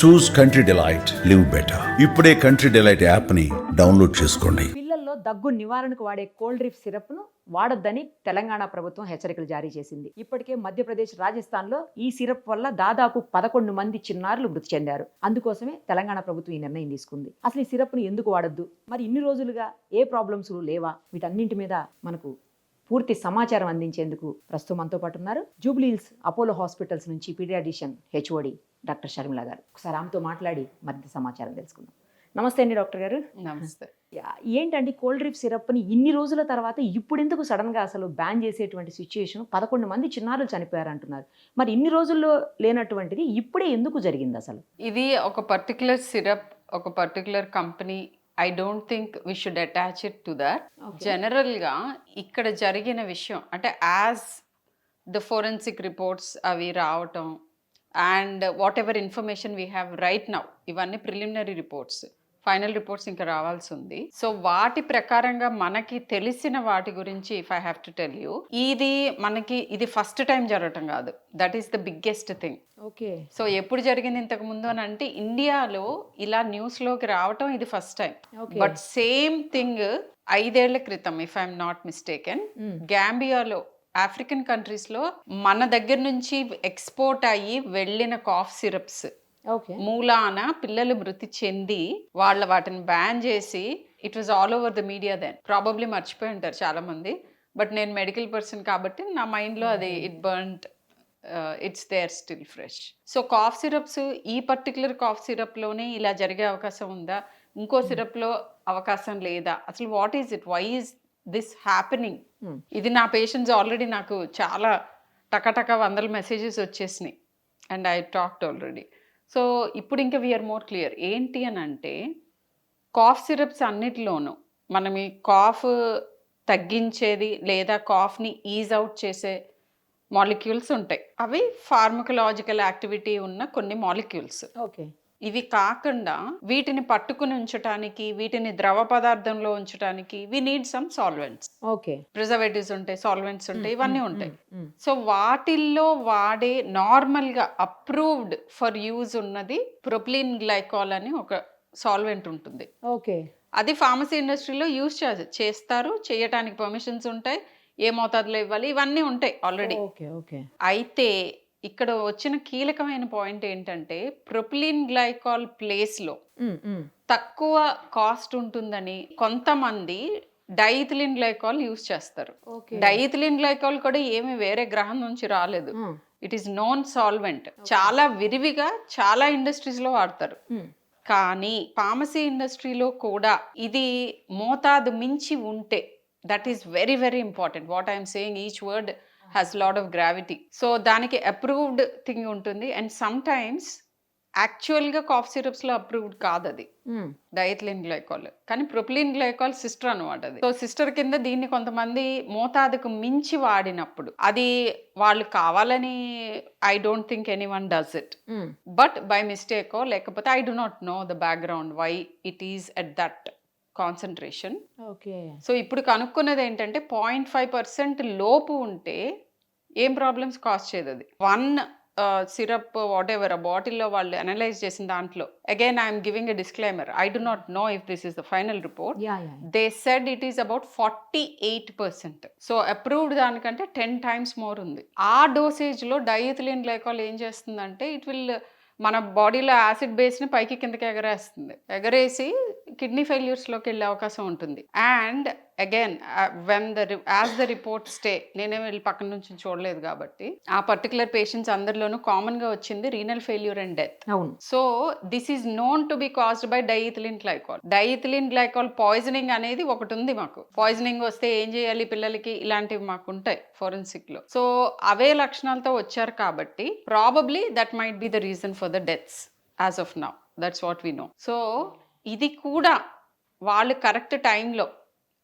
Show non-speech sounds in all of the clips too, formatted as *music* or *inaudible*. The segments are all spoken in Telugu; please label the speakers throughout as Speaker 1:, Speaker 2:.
Speaker 1: Choose country delight live better. ఇప్పుడే కంట్రీ డిలైట్ యాప్ని డౌన్లోడ్ చేసుకోండి.
Speaker 2: పిల్లల్లో దగ్గు నివారణకు వాడే కోల్డ్ డ్రిప్ సిరప్ను వాడొద్దని తెలంగాణ ప్రభుత్వం హెచ్చరికలు జారీ చేసింది. ఇప్పటికే మధ్యప్రదేశ్ రాజస్థాన్లో ఈ సిరప్ వల్ల దాదాపు పదకొండు మంది చిన్నారులు మృతి చెందారు. అందుకోసమే తెలంగాణ ప్రభుత్వం ఈ నిర్ణయం తీసుకుంది. అసలు ఈ సిరప్ను ఎందుకు వాడొద్దు? మరి ఇన్ని రోజులుగా ఏ ప్రాబ్లమ్స్ లేవా? వీటన్నింటి మీద మనకు పూర్తి సమాచారం అందించేందుకు ప్రస్తుతం మనతో పాటు ఉన్నారు జూబ్లీహిల్స్ అపోలో హాస్పిటల్స్ నుంచి పీడియాడిషియన్ హెచ్ఓడి డాక్టర్ షర్మిల గారు. ఒకసారి ఆమెతో మాట్లాడి మరింత సమాచారం తెలుసుకుందాం. నమస్తే అండి డాక్టర్ గారు.
Speaker 3: నమస్తే.
Speaker 2: ఏంటండి కోల్డ్ డ్రిప్ సిరప్ని ఇన్ని రోజుల తర్వాత ఇప్పుడు ఎందుకు సడన్గా అసలు బ్యాన్ చేసేటువంటి సిచ్యుయేషన్ పదకొండు మంది చిన్నారులు చనిపోయారు అంటున్నారు మరి ఇన్ని రోజుల్లో లేనటువంటిది ఇప్పుడే ఎందుకు జరిగింది అసలు?
Speaker 3: ఇది ఒక పర్టికులర్ సిరప్ ఒక particular company I don't think we should attach it to that. జనరల్గా ఇక్కడ జరిగిన విషయం అంటే యాజ్ ద ఫోరెన్సిక్ రిపోర్ట్స్ అవి రావటం and whatever information we have right now ఇవన్నీ ప్రిలిమినరీ రిపోర్ట్స్. ఫైనల్ రిపోర్ట్స్ ఇంకా రావాల్సి ఉంది సో వాటి ప్రకారంగా మనకి తెలిసిన వాటి గురించి if I have to tell you ఇది మనకి ఇది ఫస్ట్ టైం జరగటం కాదు. That is the biggest thing
Speaker 2: okay.
Speaker 3: So ఎప్పుడు జరిగింది ఇంతకు ముందు అని అంటే ఇండియాలో ఇలా న్యూస్లోకి రావటం ఇది first time. But same thing ఐదేళ్ళ క్రితం ఇఫ్ ఐఎమ్ నాట్ మిస్టేకెన్ గ్యాంబియాలో ఆఫ్రికన్ కంట్రీస్లో మన దగ్గర నుంచి ఎక్స్పోర్ట్ అయ్యి వెళ్ళిన కాఫ్ సిరప్స్ మూలాన పిల్లలు మృతి చెంది వాళ్ళ వాటిని బ్యాన్ చేసి it was all over the media then probably మర్చిపోయి ఉంటారు చాలా మంది బట్ నేను మెడికల్ పర్సన్ కాబట్టి నా మైండ్లో అది it burnt it's there still fresh so cough syrups ఈ పర్టికులర్ కాఫ్ సిరప్లోనే ఇలా జరిగే అవకాశం ఉందా? ఇంకో సిరప్లో అవకాశం లేదా? అసలు what is it why is this happening
Speaker 2: Hmm.
Speaker 3: ఇది నా పేషెంట్స్ ఆల్రెడీ నాకు చాలా టకటక వందల మెసేజెస్ వచ్చేసినాయి. And I talked already so ఇప్పుడు ఇంకా వీఆర్ మోర్ క్లియర్ ఏంటి అని అంటే కాఫ్ సిరప్స్ అన్నిటిలోనూ మనం ఈ కాఫ్ తగ్గించేది లేదా కాఫ్ని ఈజ్ అవుట్ చేసే మాలిక్యూల్స్ ఉంటాయి. అవి ఫార్మకలాజికల్ యాక్టివిటీ ఉన్న కొన్ని మాలిక్యూల్స్
Speaker 2: ఓకే.
Speaker 3: ఇవి కాకుండా వీటిని పట్టుకుని ఉంచడానికి వీటిని ద్రవ పదార్థంలో ఉంచడానికి we need some solvents
Speaker 2: okay.
Speaker 3: Preservatives ఉంటాయి సాల్వెంట్స్ ఉంటాయి ఇవన్నీ ఉంటాయి. సో వాటిల్లో వాడే నార్మల్గా అప్రూవ్డ్ ఫర్ యూజ్ ఉన్నది ప్రొప్లిన్ గ్లైకాల్ అని ఒక సాల్వెంట్ ఉంటుంది.
Speaker 2: ఓకే.
Speaker 3: అది ఫార్మసీ ఇండస్ట్రీలో యూజ్ చేస్తారు చేయటానికి పర్మిషన్స్ ఉంటాయి ఏ మోతాదులో ఇవ్వాలి ఇవన్నీ ఉంటాయి ఆల్రెడీ అయితే ఇక్కడ వచ్చిన కీలకమైన పాయింట్ ఏంటంటే ప్రొపిలిన్ గ్లైకాల్ ప్లేస్లో తక్కువ కాస్ట్ ఉంటుందని కొంతమంది డైథిలిన్ గ్లైకాల్ యూజ్ చేస్తారు. డైథిలిన్ గ్లైకాల్ కూడా ఏమి వేరే గ్రహం నుంచి రాలేదు. ఇట్ ఈస్ నోన్ సాల్వెంట్ చాలా విరివిగా చాలా ఇండస్ట్రీస్లో వాడతారు కానీ ఫార్మసీ ఇండస్ట్రీలో కూడా ఇది మోతాదు మించి ఉంటే that is very very important what I'm saying each word has lot of gravity so దానికి అప్రూవ్డ్ థింగ్ ఉంటుంది. అండ్ సమ్ టైమ్స్ యాక్చువల్గా కాఫ్ సిరప్స్లో అప్రూవ్డ్ కాదు అది. డైథిలిన్ గ్లైకాల్ కానీ ప్రొపిలిన్ గ్లైకాల్ సిస్టర్ అనమాట అది. సో సిస్టర్ కింద దీన్ని కొంతమంది మోతాదుకు మించి వాడినప్పుడు అది వాళ్ళు కావాలని I don't think anyone does it but by మిస్టేకో లేకపోతే I do not know the background why it is at that concentration
Speaker 2: okay
Speaker 3: so ఇప్పుడు కనుక్కున్నది ఏంటంటే పాయింట్ ఫైవ్ పర్సెంట్ లోపు ఉంటే ఏం ప్రాబ్లమ్స్ కాస్ చేయదు అది? వన్ సిరప్ వాట్ ఎవర్ ఆ బాటిల్లో వాళ్ళు అనలైజ్ చేసిన దాంట్లో. Again I'm giving a disclaimer I do not know if this is the final report they said it is about forty eight percent so approved దానికంటే టెన్ టైమ్స్ మోర్ ఉంది. ఆ డోసేజ్లో డైథిలిన్ గ్లైకాల్ ఏం చేస్తుందంటే ఇట్ విల్ మన బాడీలో యాసిడ్ బేస్ని పైకి కిందకి ఎగరేస్తుంది. ఎగరేసి కిడ్నీ ఫెయిల్యూర్స్లోకి వెళ్ళే అవకాశం ఉంటుంది. And again when the as the report states నేనే వెళ్ళి పక్కన నుంచి చూడలేదు కాబట్టి ఆ పర్టికులర్ పేషెంట్స్ అందరిలోనూ కామన్గా వచ్చింది రీనల్ ఫెయిల్యూర్ అండ్ డెత్
Speaker 2: అవును.
Speaker 3: So this is known to be caused by diethylene glycol diethylene glycol poisoning అనేది ఒకటి ఉంది మాకు. పాయిజనింగ్ వస్తే ఏం చేయాలి పిల్లలకి? ఇలాంటివి మాకు ఉంటాయి ఫోరెన్సిక్లో. సో అవే లక్షణాలతో వచ్చారు కాబట్టి probably that might be the reason for the deaths as of now that's what we know so ఇది కూడా వాళ్ళు కరెక్ట్ టైంలో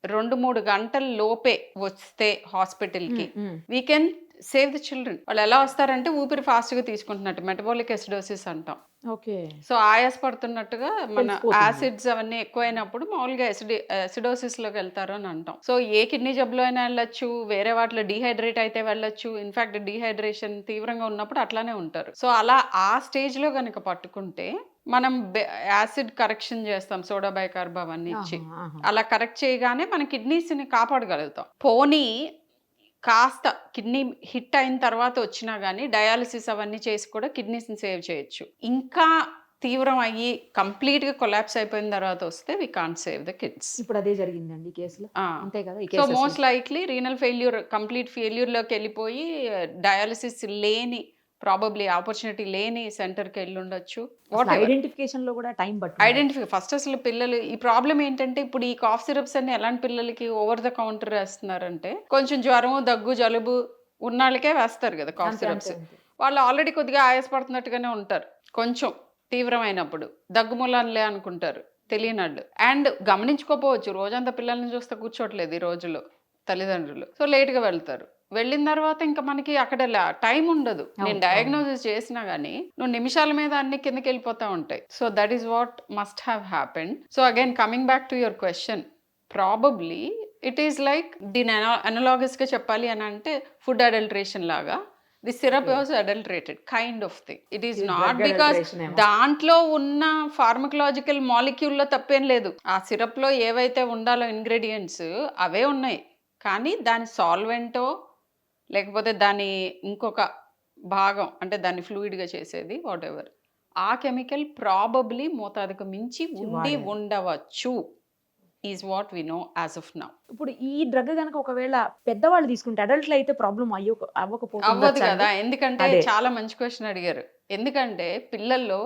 Speaker 3: రెండు మూడు గంటల లోపే వస్తే హాస్పిటల్కి. We can save the children వాళ్ళు ఎలా వస్తారంటే ఊపిరి ఫాస్ట్గా తీసుకుంటున్నట్టు మెటబాలిక్ ఎసిడోసిస్ అంటాం.
Speaker 2: ఓకే.
Speaker 3: సో ఆయాస పడుతున్నట్టుగా మన. యాసిడ్స్ అవన్నీ ఎక్కువైనప్పుడు మామూలుగా ఎసిడి ఎసిడోసిస్లోకి వెళ్తారు అని అంటాం. సో ఏ కిడ్నీ జబ్బులో అయినా వెళ్ళొచ్చు వేరే వాటిలో డీహైడ్రేట్ అయితే వెళ్ళొచ్చు. ఇన్ఫాక్ట్ డీహైడ్రేషన్ తీవ్రంగా ఉన్నప్పుడు అట్లానే ఉంటారు. సో అలా ఆ స్టేజ్లో కనుక పట్టుకుంటే మనం యాసిడ్ కరెక్షన్ చేస్తాం సోడా బైకార్బ్ అవన్నీ ఇచ్చి. అలా కరెక్ట్ చేయగానే మన కిడ్నీస్ని కాపాడగలుగుతాం. పోనీ కాస్త కిడ్నీ హిట్ అయిన తర్వాత వచ్చినా కానీ డయాలసిస్ అవన్నీ చేసి కూడా కిడ్నీస్ని సేవ్ చేయొచ్చు. ఇంకా తీవ్రం అయ్యి కంప్లీట్గా కొలాప్స్ అయిపోయిన తర్వాత వస్తే we can't save the kids.
Speaker 2: ఇప్పుడు అదే జరిగిందండి కేసులో. అంతే కదా
Speaker 3: so most likely renal failure complete ఫెయిల్యూర్లోకి వెళ్ళిపోయి డయాలసిస్ లేని ప్రాబబ్లీ ఆపర్చునిటీ లేని సెంటర్కి వెళ్ళి ఉండొచ్చు
Speaker 2: ఐడెంటిఫికేషన్లో కూడా టైం పట్టు
Speaker 3: ఐడెంటిఫై ఫస్ట్ అసలు పిల్లలు ఈ ప్రాబ్లం ఏంటంటే ఇప్పుడు ఈ కాఫ్ సిరప్స్ అన్ని ఎలాంటి పిల్లలకి ఓవర్ ద కౌంటర్ వేస్తున్నారంటే కొంచెం జ్వరం దగ్గు జలుబు ఉన్నాళ్ళకే వేస్తారు కదా కాఫ్ సిరప్స్ వాళ్ళు ఆల్రెడీ కొద్దిగా ఆయాసపడుతున్నట్టుగానే ఉంటారు. కొంచెం తీవ్రమైనప్పుడు దగ్గుమూలనలే అనుకుంటారు తెలియనట్లు అండ్ గమనించుకోపోవచ్చు రోజంతా పిల్లల్ని చూస్తే కూర్చోట్లేదు ఈ రోజులో తల్లిదండ్రులు. సో లేట్గా వెళ్తారు. వెళ్ళిన తర్వాత ఇంకా మనకి అక్కడ టైం ఉండదు. నేను డయాగ్నోసిస్ చేసినా గానీ నువ్వు నిమిషాల మీద అన్ని కిందకి వెళ్ళిపోతా ఉంటాయి. So that is what must have happened so again coming back to your question probably it is like దీని అనలాగస్గా చెప్పాలి అని అంటే ఫుడ్ అడల్ట్రేషన్ లాగా. The syrup was adulterated kind of thing it is not because. దాంట్లో ఉన్న ఫార్మకలాజికల్ మాలిక్యూల్లో తప్పేం లేదు. ఆ సిరప్లో ఏవైతే ఉండాలో ఇంగ్రీడియంట్స్ అవే ఉన్నాయి. కానీ దాని సాల్వెంటో లేకపోతే దాని ఇంకొక భాగం అంటే దాన్ని fluid గా చేసేది వాట్ ఎవర్ ఆ కెమికల్ ప్రాబబ్లీ మోతాదుకు మించి ఉండి. ఉండవచ్చు is what we know as of now
Speaker 2: ఇప్పుడు ఈ డ్రగ్ కనుక ఒకవేళ పెద్దవాళ్ళు తీసుకుంటే అడల్ట్లు అయితే ప్రాబ్లం అయ్యో
Speaker 3: అవ్వదు
Speaker 2: అవ్వకపోతుంది
Speaker 3: కదా. ఎందుకంటే. చాలా మంచి క్వశ్చన్ అడిగారు. ఎందుకంటే పిల్లల్లో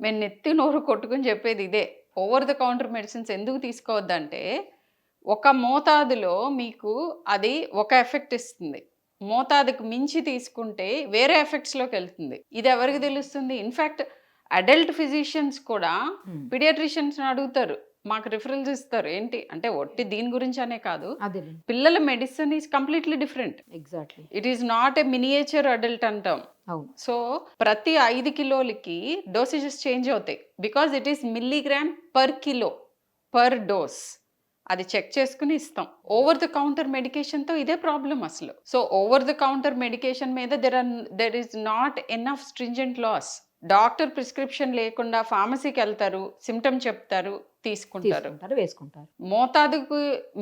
Speaker 3: మేము నెత్తి నోరు కొట్టుకుని చెప్పేది ఇదే. ఓవర్ ద కౌంటర్ మెడిసిన్స్ ఎందుకు తీసుకోవద్దంటే ఒక మోతాదులో మీకు అది ఒక ఎఫెక్ట్ ఇస్తుంది. మోతాదుకు మించి తీసుకుంటే వేరే ఎఫెక్ట్స్లోకి వెళ్తుంది. ఇది ఎవరికి తెలుస్తుంది? ఇన్ఫ్యాక్ట్ అడల్ట్ ఫిజిషియన్స్ కూడా పిడియాట్రిషియన్స్ అడుగుతారు. మాకు రిఫరెన్స్ ఇస్తారు. ఏంటి? అంటే ఒట్టి దీని గురించి అనే కాదు పిల్లల medicine is completely different
Speaker 2: exactly
Speaker 3: it is not a miniature adult అంటాం. సో ప్రతి ఐదు కిలోలకి డోసేజెస్ చేంజ్ అవుతాయి. Because it is milligram per kilo per dose అది చెక్ చేసుకుని ఇస్తాం. ఓవర్ ద కౌంటర్ మెడికేషన్తో ఇదే ప్రాబ్లం అసలు. So over the counter medication మీద there are there is not enough stringent laws doctor prescription లేకుండా ఫార్మసీకి వెళ్తారు సిమ్టమ్ చెప్తారు తీసుకుంటారు.
Speaker 2: వేసుకుంటారు.
Speaker 3: మోతాదుకు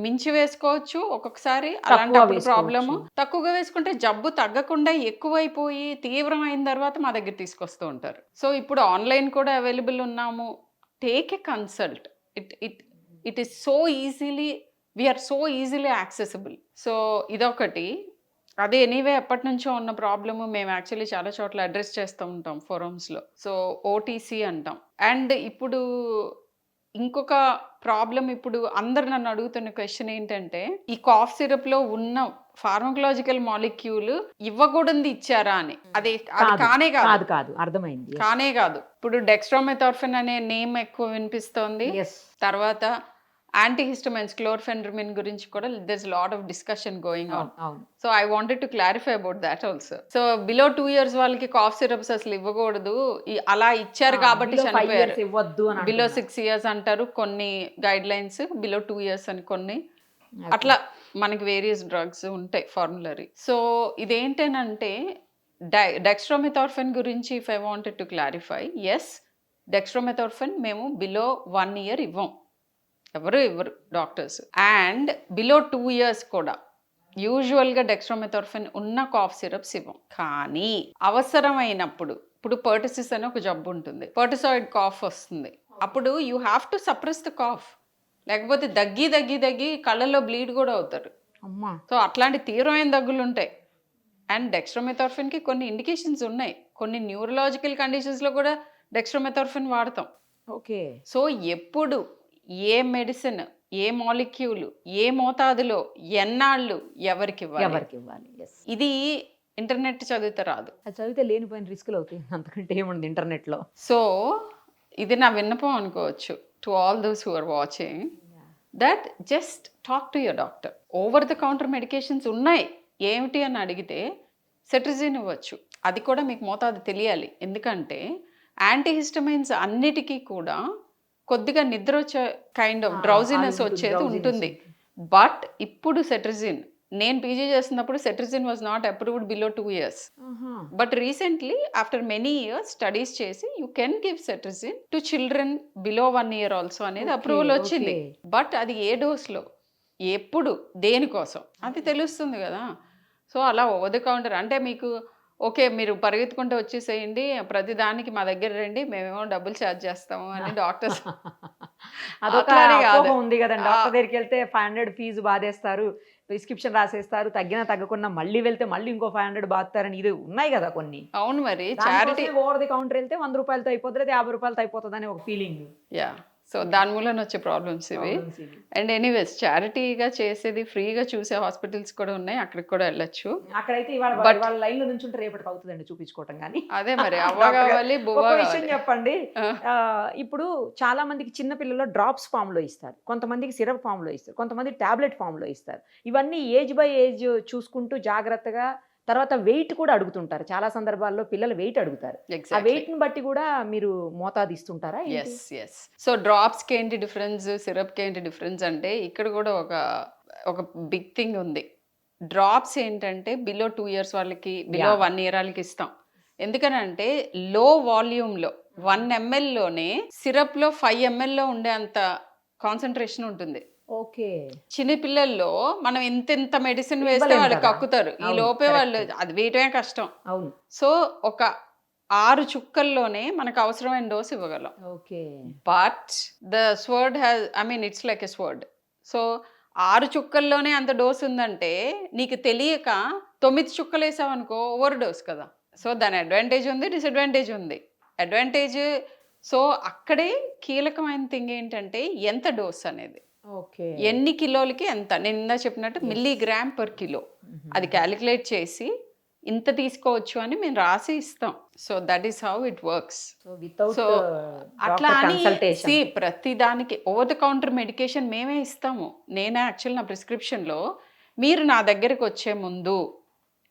Speaker 3: మించి వేసుకోవచ్చు ఒక్కొక్కసారి అలాంటప్పుడు
Speaker 2: వేసుకోవచ్చు.
Speaker 3: ప్రాబ్లము తక్కువగా వేసుకుంటే జబ్బు తగ్గకుండా ఎక్కువైపోయి తీవ్రమైన తర్వాత మా దగ్గర తీసుకొస్తూ ఉంటారు. సో ఇప్పుడు ఆన్లైన్ కూడా అవైలబుల్ ఉన్నాము. Take a consult it it it is so easily we're so easily accessible so ఇదొకటి. అదే ఎనీవే ఎప్పటి నుంచో ఉన్న ప్రాబ్లమ్ మేము యాక్చువల్లీ చాలా చోట్ల అడ్రస్ చేస్తూ ఉంటాం ఫోరమ్స్లో సో ఓటీసీ అంటాం. అండ్ ఇప్పుడు ఇంకొక ప్రాబ్లం ఇప్పుడు అందరు నన్ను అడుగుతున్న క్వశ్చన్ ఏంటంటే ఈ కాఫ్ సిరప్లో ఉన్న ఫార్మకలాజికల్ మాలిక్యూల్ ఇవ్వకూడదు ఇచ్చారా అని. అది అది కానే కాదు.
Speaker 2: కాదు అర్థమైంది.
Speaker 3: కానే కాదు. ఇప్పుడు డెక్స్ట్రోమెథార్ఫిన్ అనే నేమ్ ఎక్కువ వినిపిస్తోంది.
Speaker 2: ఎస్
Speaker 3: తర్వాత యాంటీహిస్టమైన్స్ క్లోర్ఫెన్డ్రమిన్ గురించి కూడా this lot of discussion going on so I wanted to clarify about that also so below two years వాళ్ళకి కాఫ్ సిరప్స్ అసలు ఇవ్వకూడదు. అలా ఇచ్చారు కాబట్టి చనిపోయారు.
Speaker 2: ఇవ్వద్దు
Speaker 3: బిలో. సిక్స్ ఇయర్స్ అంటారు కొన్ని guidelines below two years అని కొన్ని. అట్లా మనకి వేరియస్ డ్రగ్స్ ఉంటాయి ఫార్ములరీ సో ఇదేంటనంటే డై డెక్స్ట్రోమెథార్ఫెన్ గురించి if I wanted to clarify yes dextromethorphan మేము బిలో వన్ ఇయర్ ఇవ్వం. ఎవరు ఇవ్వరు doctors. And below two years కూడా యూజువల్గా డెక్స్ట్రోమెథార్ఫెన్ ఉన్న కాఫ్ సిరప్స్ ఇవ్వం. కానీ అవసరమైనప్పుడు ఇప్పుడు పర్టిసిస్ అని ఒక జబ్బు ఉంటుంది. పర్టిసాయిడ్ కాఫ్ వస్తుంది. అప్పుడు you have to suppress the cough. లేకపోతే దగ్గి దగ్గి దగ్గి కళ్ళల్లో బ్లీడ్ కూడా అవుతారు.
Speaker 2: అమ్మా!
Speaker 3: సో అట్లాంటి తీవ్రమైన దగ్గులు ఉంటాయి. అండ్ డెక్స్ట్రోమెథార్ఫిన్కి కొన్ని ఇండికేషన్స్ ఉన్నాయి. కొన్ని న్యూరలాజికల్ కండిషన్స్లో కూడా డెక్స్ట్రోమెథార్ఫిన్ వాడతాం.
Speaker 2: ఓకే.
Speaker 3: సో ఎప్పుడు ఏ మెడిసిన్ ఏ మాలిక్యూల్ ఏ మోతాదులో ఎన్నాళ్ళు ఎవరికి
Speaker 2: ఎవరికి ఇవ్వాలి ఎస్
Speaker 3: ఇది ఇంటర్నెట్ చదివితే రాదు.
Speaker 2: అది చదివితే లేనిపోయిన రిస్కులు అవుతాయి. అంతకంటే ఏముంది ఇంటర్నెట్లో
Speaker 3: సో ఇది నా విన్నపం అనుకోవచ్చు to all those who are watching that just talk to your doctor over the counter medications ఉన్నాయి. ఏమిటి అని అడిగితే సెట్రిజిన్ ఇవ్వచ్చు. అది కూడా మీకు మోతాదు తెలియాలి. ఎందుకంటే యాంటీహిస్టమైన్స్ అన్నిటికీ కూడా కొద్దిగా నిద్ర వచ్చే కైండ్ ఆఫ్ డ్రౌజినెస్ వచ్చేది ఉంటుంది. బట్ ఇప్పుడు సెట్రిజిన్ నేను పీజీ చేస్తున్నప్పుడు cetirizine was not approved below two years but recently after many years studies చేసి you can give cetirizine to children below one year also అనేది అప్రూవల్ వచ్చింది. బట్ అది ఏ డోస్లో ఎప్పుడు? దేనికోసం? అది తెలుస్తుంది కదా. సో అలా ఓవర్ ద కౌంటర్ అంటే మీకు ఓకే మీరు పరిగెత్తుకుంటూ వచ్చేసేయండి ప్రతి దానికి మా దగ్గర రండి మేమేమో డబ్బులు ఛార్జ్ చేస్తాము అని డాక్టర్స్ *laughs*
Speaker 2: అదొక ఉంది కదండి. డాక్టర్ దగ్గరికి వెళ్తే ఫైవ్ హండ్రెడ్ ఫీజు బాధేస్తారు ప్రిస్క్రిప్షన్ రాసేస్తారు తగ్గినా తగ్గకుండా మళ్ళీ వెళ్తే మళ్ళీ ఇంకో ఫైవ్ హండ్రెడ్ బాధతారని ఇది ఉన్నాయి కదా కొన్ని.
Speaker 3: అవును మరి చారిటీ
Speaker 2: ఓవర్ ది కౌంటర్ వెళ్తే వంద రూపాయలతో అయిపోతుంది యాభై రూపాయలతో అయిపోతుంది అని ఒక ఫీలింగ్.
Speaker 3: యా. సో దాని మూలన వచ్చే ప్రాబ్లమ్స్ ఇవి. అండ్ ఎనీవేస్ చారిటీగా చేసేది ఫ్రీగా చూసే హాస్పిటల్స్ కూడా ఉన్నాయి అక్కడికి కూడా వెళ్ళొచ్చు.
Speaker 2: అక్కడైతే ఇవాళ వాళ్ళ లైన్లో నుంచి రేపటికి అవుతుందండి చూపించుకోవటం కానీ.
Speaker 3: అదే మరి *laughs* కావాలి
Speaker 2: విషయం చెప్పండి. ఇప్పుడు చాలా మందికి చిన్న పిల్లల్లో డ్రాప్స్ ఫామ్లో ఇస్తారు. కొంతమందికి సిరప్ ఫామ్లో ఇస్తారు. కొంతమంది టాబ్లెట్ ఫామ్లో ఇస్తారు. ఇవన్నీ ఏజ్ బై ఏజ్ చూసుకుంటూ జాగ్రత్తగా తర్వాత వెయిట్ కూడా అడుగుతుంటారు. చాలా సందర్భాల్లో పిల్లలు వెయిట్ అడుగుతారు. ఆ వెయిట్ని బట్టి కూడా మీరు మోతాదు ఇస్తుంటారా?
Speaker 3: ఎస్ ఎస్ సో డ్రాప్స్కి ఏంటి డిఫరెన్స్ సిరప్కి ఏంటి డిఫరెన్స్ అంటే ఇక్కడ కూడా ఒక ఒక బిగ్ థింగ్ ఉంది. డ్రాప్స్ ఏంటంటే బిలో టూ ఇయర్స్ వాళ్ళకి బిలో. వన్ ఇయర్ వాళ్ళకి ఇస్తాం. ఎందుకనంటే లో వాల్యూమ్లో వన్ ఎంఎల్లోనే సిరప్లో ఫైవ్ ఎంఎల్లో ఉండే అంత కాన్సన్ట్రేషన్ ఉంటుంది.
Speaker 2: ఓకే.
Speaker 3: చిన్న పిల్లల్లో మనం ఇంత ఇంత మెడిసిన్ వేస్తే వాళ్ళు. కక్కుతారు. ఈ లోపే. వాళ్ళు అది వేయటమే కష్టం.
Speaker 2: అవును.
Speaker 3: సో ఒక ఆరు చుక్కల్లోనే మనకు అవసరమైన డోస్ ఇవ్వగలం.
Speaker 2: Okay.
Speaker 3: But the sword has I mean it's like a sword. So ఆరు చుక్కల్లోనే అంత డోస్ ఉందంటే నీకు తెలియక తొమ్మిది చుక్కలు వేసావనుకో ఓవర్ డోస్ కదా. సో దాని అడ్వాంటేజ్ ఉంది డిసడ్వాంటేజ్ ఉంది. అడ్వాంటేజ్ సో అక్కడే కీలకమైన థింగ్ ఏంటంటే ఎంత డోస్ అనేది.
Speaker 2: ఓకే.
Speaker 3: ఎన్ని కిలోలకి ఎంత? నేను ఇందా చెప్పినట్టు మిల్లీగ్రామ్ పర్ కిలో. అది క్యాలిక్యులేట్ చేసి ఇంత తీసుకోవచ్చు అని మేము రాసి ఇస్తాం. So that is how it works.
Speaker 2: So
Speaker 3: so అట్లా అని ప్రతి దానికి ఓవర్ ద కౌంటర్ మెడికేషన్ మేమే ఇస్తాము. నేనే యాక్చువల్ నా ప్రిస్క్రిప్షన్లో మీరు నా దగ్గరికి వచ్చే ముందు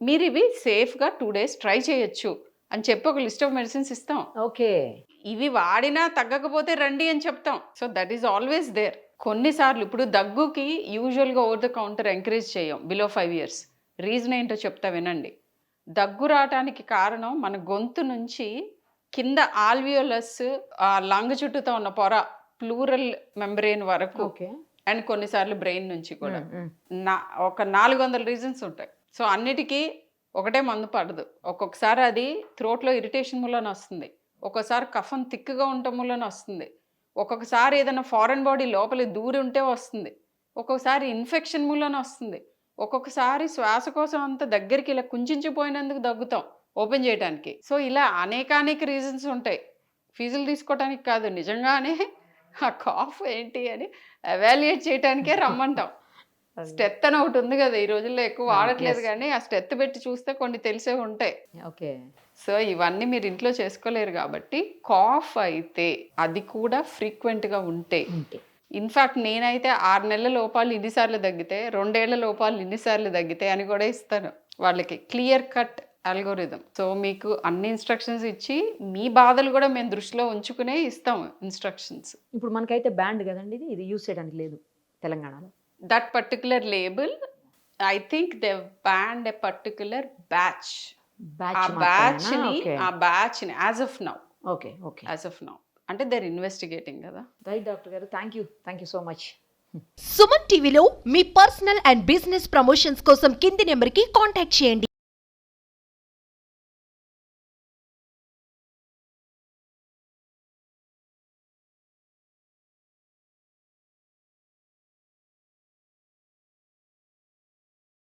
Speaker 3: మీరు ఇవి సేఫ్గా టూ డేస్ ట్రై చేయొచ్చు అని చెప్పి ఒక లిస్ట్ ఆఫ్ మెడిసిన్స్ ఇస్తాం.
Speaker 2: ఓకే.
Speaker 3: ఇవి వాడినా తగ్గకపోతే రండి అని చెప్తాం. So that is always there. కొన్నిసార్లు ఇప్పుడు దగ్గుకి యూజువల్గా ఓవర్ ద కౌంటర్ ఎంకరేజ్ చేయం బిలో ఫైవ్ ఇయర్స్. రీజన్ ఏంటో చెప్తా వినండి. దగ్గు రావటానికి కారణం మన గొంతు నుంచి కింద ఆల్వియోలస్ ఆ లంగ్ చుట్టూతో ఉన్న పొర ప్లూరల్ మెంబ్రెయిన్ వరకు అండ్ కొన్నిసార్లు బ్రెయిన్ నుంచి కూడా. నా ఒక నాలుగు వందల రీజన్స్ ఉంటాయి. సో అన్నిటికీ ఒకటే మందు పడదు. ఒక్కొక్కసారి అది థ్రోట్లో ఇరిటేషన్ మూలన వస్తుంది. ఒక్కొక్కసారి కఫం థిక్గా ఉండటం మూలన వస్తుంది. ఒక్కొక్కసారి ఏదైనా ఫారెన్ బాడీ లోపలి దూరి ఉంటే వస్తుంది. ఒక్కొక్కసారి ఇన్ఫెక్షన్ మూలన వస్తుంది. ఒక్కొక్కసారి శ్వాసకోశం అంత దగ్గరికి ఇలా కుంచించిపోయినందుకు దగ్గుతాం ఓపెన్ చేయడానికి సో ఇలా అనేకానేక రీజన్స్ ఉంటాయి. ఫీజులు తీసుకోవడానికి కాదు నిజంగానే ఆ కాఫ్ ఏంటి అని అవాల్యుయేట్ చేయడానికే రమ్మంటాం. స్టెత్ అని ఒకటి ఉంది కదా ఈ రోజుల్లో ఎక్కువ వాడట్లేదు. కానీ ఆ స్టెత్ పెట్టి చూస్తే కొన్ని తెలిసే ఉంటాయి.
Speaker 2: ఓకే.
Speaker 3: సో ఇవన్నీ మీరు ఇంట్లో చేసుకోలేరు కాబట్టి కాఫ్ అయితే అది కూడా frequent గా ఉంటే. ఇన్ఫాక్ట్ నేనైతే ఆరు నెలల లోపాలు ఇన్నిసార్లు తగ్గితే రెండేళ్ళ లోపాలు ఇన్నిసార్లు తగ్గితే అని కూడా ఇస్తాను వాళ్ళకి. Clear cut algorithm. సో మీకు అన్ని ఇన్స్ట్రక్షన్స్ ఇచ్చి మీ బాధలు కూడా మేము దృష్టిలో ఉంచుకునే ఇస్తాం ఇన్స్ట్రక్షన్స్.
Speaker 2: ఇప్పుడు మనకైతే బ్యాండ్ కదండి ఇది? ఇది యూస్ చేయడానికి లేదు తెలంగాణలో.
Speaker 3: That particular label I think they banned a particular batch ఆ
Speaker 2: బ్యాచ్ని
Speaker 3: ఆ బ్యాచ్ని as of now
Speaker 2: okay okay.
Speaker 3: As of now అంటే దేర్ ఇన్వెస్టిగేటింగ్ కదా.
Speaker 2: రైట్ డాక్టర్ గారు. Thank you thank you so much
Speaker 4: Suman టీవీలో మీ పర్సనల్ అండ్ బిజినెస్ ప్రమోషన్స్ కోసం కింది నెంబర్కి కాంటాక్ట్ చేయండి.